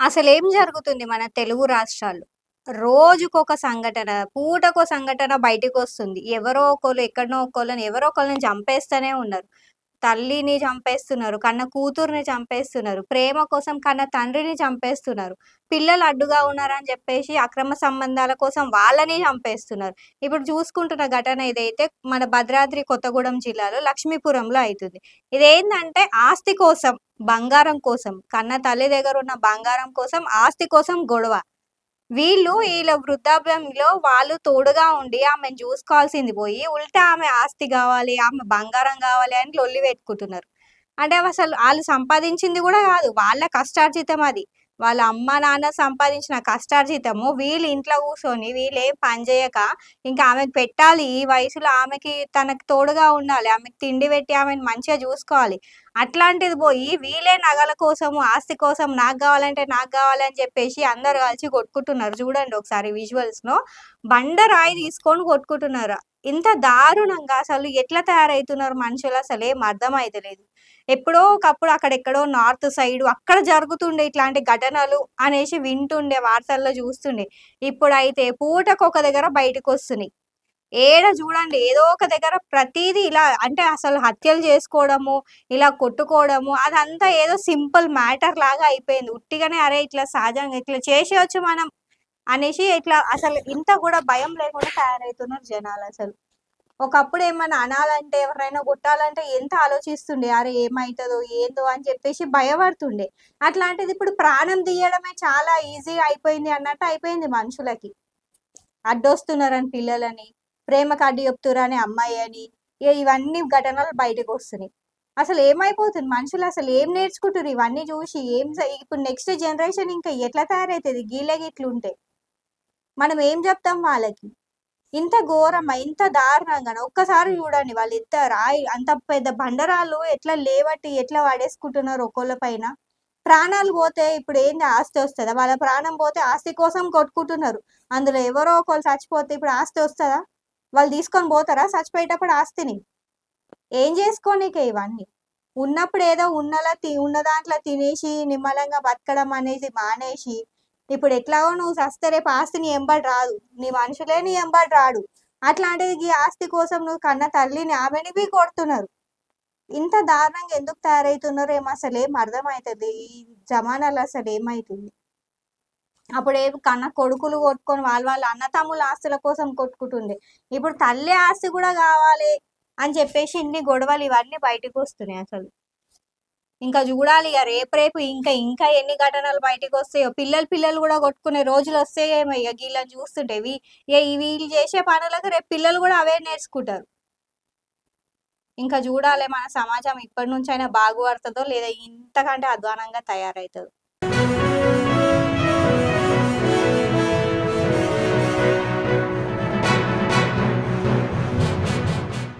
అసలు ఏం జరుగుతుంది మన తెలుగు రాష్ట్రాల్లో? రోజుకొక సంఘటన, పూటకో సంఘటన బయటికొస్తుంది. ఎవరో ఒకళ్ళు ఎక్కడనో ఒకళ్ళని ఎవరో ఒకళ్ళని చంపేస్తూనే ఉన్నారు. తల్లిని చంపేస్తున్నారు. కన్న కూతుర్ని చంపేస్తున్నారు. ప్రేమ కోసం కన్న తండ్రిని చంపేస్తున్నారు. పిల్లలు అడ్డుగా ఉన్నారని చెప్పేసి అక్రమ సంబంధాల కోసం వాళ్ళని చంపేస్తున్నారు. ఇప్పుడు చూసుకుంటున్న ఘటన ఇదైతే మన భద్రాద్రి కొత్తగూడెం జిల్లాలో లక్ష్మీపురంలో అవుతుంది ఇదేంటంటే ఆస్తి కోసం, బంగారం కోసం కన్న తల్లి దగ్గర ఉన్న బంగారం కోసం, ఆస్తి కోసం గొడవ. వీళ్ళు ఈళ్ళ వృద్ధాప్యంలో వాళ్ళు తోడుగా ఉండి ఆమెను చూసుకోవాల్సింది పోయి, ఉల్టా ఆమె ఆస్తి గావాలి, ఆమె బంగారం గావాలి అని లొల్లి పెట్టుకుంటున్నారు. అంటే అసలు ఆళ్ళు సంపాదించింది గూడా గాదు. వాళ్ళ కష్టార్జితం అది. వాళ్ళ అమ్మ, నాన్న సంపాదించిన కష్టార్జితము వీళ్ళు ఇంట్లో కూర్చొని వీళ్ళేం పని చేయక ఇంకా ఆమెకు పెట్టాలి. ఈ వయసులో ఆమెకి తనకు తోడుగా ఉండాలి. ఆమెకు తిండి పెట్టి ఆమెను మంచిగా చూసుకోవాలి. అట్లాంటిది పోయి వీళ్ళే నగల కోసము, ఆస్తి కోసం నాకు కావాలంటే నాకు కావాలని చెప్పేసి అందరు కలిసి కొట్టుకుంటున్నారు. చూడండి ఒకసారి విజువల్స్‌లో. బండరాయి తీసుకొని కొట్టుకుంటున్నారు. ఇంత దారుణంగా అసలు ఎట్లా తయారవుతున్నారు మనుషులు అసలేం అర్థమైతలేదు. ఎప్పుడో ఒకప్పుడు అక్కడెక్కడో నార్త్ సైడ్ అక్కడ జరుగుతుండే ఇట్లాంటి ఘటనలు అనేసి వింటుండే, వార్తల్లో చూస్తుండే. ఇప్పుడైతే పూటకొక దగ్గర బయటకు వస్తున్నాయి ఏడ చూడండి ఏదో ఒక దగ్గర ప్రతిదీ ఇలా అంటే అసలు హత్యలు చేసుకోవడము, ఇలా కొట్టుకోవడము అదంతా ఏదో సింపుల్ మ్యాటర్ లాగా అయిపోయింది. ఉట్టిగానే అరే ఇట్లా సహజంగా ఇట్లా చేసేయొచ్చు మనం అనేసి ఇట్లా అసలు ఇంత కూడా భయం లేకుండా తయారవుతున్నారు జనాలు అసలు ఒకప్పుడు ఏమన్నా అనాలంటే, ఎవరైనా కొట్టాలంటే ఎంత ఆలోచిస్తుండే. అరే ఏమవుతుందో ఏందో అని చెప్పేసి భయపడుతుండే. అట్లాంటిది ఇప్పుడు ప్రాణం తీయడమే చాలా ఈజీగా అయిపోయింది అన్నట్టు అయిపోయింది మనుషులకి. అడ్డొస్తున్నారని పిల్లలని, ప్రేమకు అడ్డు చెప్తున్నారని అమ్మాయి అని, ఇవన్నీ ఘటనలు బయటకు వస్తున్నాయి అసలు ఏమైపోతుంది మనుషులు అసలు ఏం నేర్చుకుంటున్నారు ఇవన్నీ చూసి? ఏం ఇప్పుడు నెక్స్ట్ జనరేషన్ ఇంకా ఎట్లా తయారైతది గీళ్ళే గిట్లుంటే? మనం ఏం చెప్తాం వాళ్ళకి? ఇంత ఘోరమా? ఇంత దారుణంగానా? ఒక్కసారి చూడండి వాళ్ళెంత రాయి అంత పెద్ద బండరాళ్ళు ఎట్లా లేవట్టి ఎట్లా పడేసుకుంటున్నారు ఒక్కోళ్ళ పైన. ప్రాణాలు పోతే ఇప్పుడు ఏంది ఆస్తి వస్తదా? వాళ్ళ ప్రాణం పోతే ఆస్తి కోసం కొట్టుకుంటున్నారు. అందులో ఎవరో ఒకళ్ళు చచ్చిపోతే ఇప్పుడు ఆస్తి వస్తదా? వాళ్ళు తీసుకొని పోతారా చచ్చిపోయేటప్పుడు ఆస్తిని? ఏం చేసుకోనీకే ఇవన్నీ? ఉన్నప్పుడు ఏదో ఉన్నలా తి ఉన్న దాంట్లో తినేసి నిమ్మలంగా బతకడం అనేది మానేసి, ఇప్పుడు ఎట్లాగో నువ్వు సస్తే రేపు ఆస్తి నీ ఎంబడి రాదు. నీ మనుషులే నీ ఎంబడి రాడు. అట్లాంటిది ఈ ఆస్తి కోసం నువ్వు కన్న తల్లిని ఆమెని బి కొడుతున్నారు. ఇంత దారుణంగా ఎందుకు తయారవుతున్నారు ఏమో అసలు ఏం అర్థమవుతుంది ఈ జమానాలు అసలు ఏమైతుంది? ఏం కన్న కొడుకులు కొట్టుకొని వాళ్ళు వాళ్ళ అన్నతమ్ముల ఆస్తుల కోసం కొట్టుకుంటుండే. ఇప్పుడు తల్లి ఆస్తి కూడా కావాలి అని చెప్పేసి ఇన్ని గొడవలు ఇవన్నీ బయటకు వస్తున్నాయి అసలు. ఇంకా చూడాలి ఇక రేపు రేపు ఇంకా ఇంకా ఎన్ని ఘటనలు బయటకు వస్తాయో పిల్లలు పిల్లలు కూడా కొట్టుకునే రోజులు వస్తాయేమో ఇక చూస్తుంటే. చూస్తుంటేవి ఇక వీళ్ళు చేసే పనులకు రేపు పిల్లలు కూడా అవే నేర్చుకుంటారు. ఇంకా చూడాలి మన సమాజం ఇప్పటి నుంచైనా బాగుపడుతుందో లేదా ఇంతకంటే అధ్వానంగా తయారవుతుందో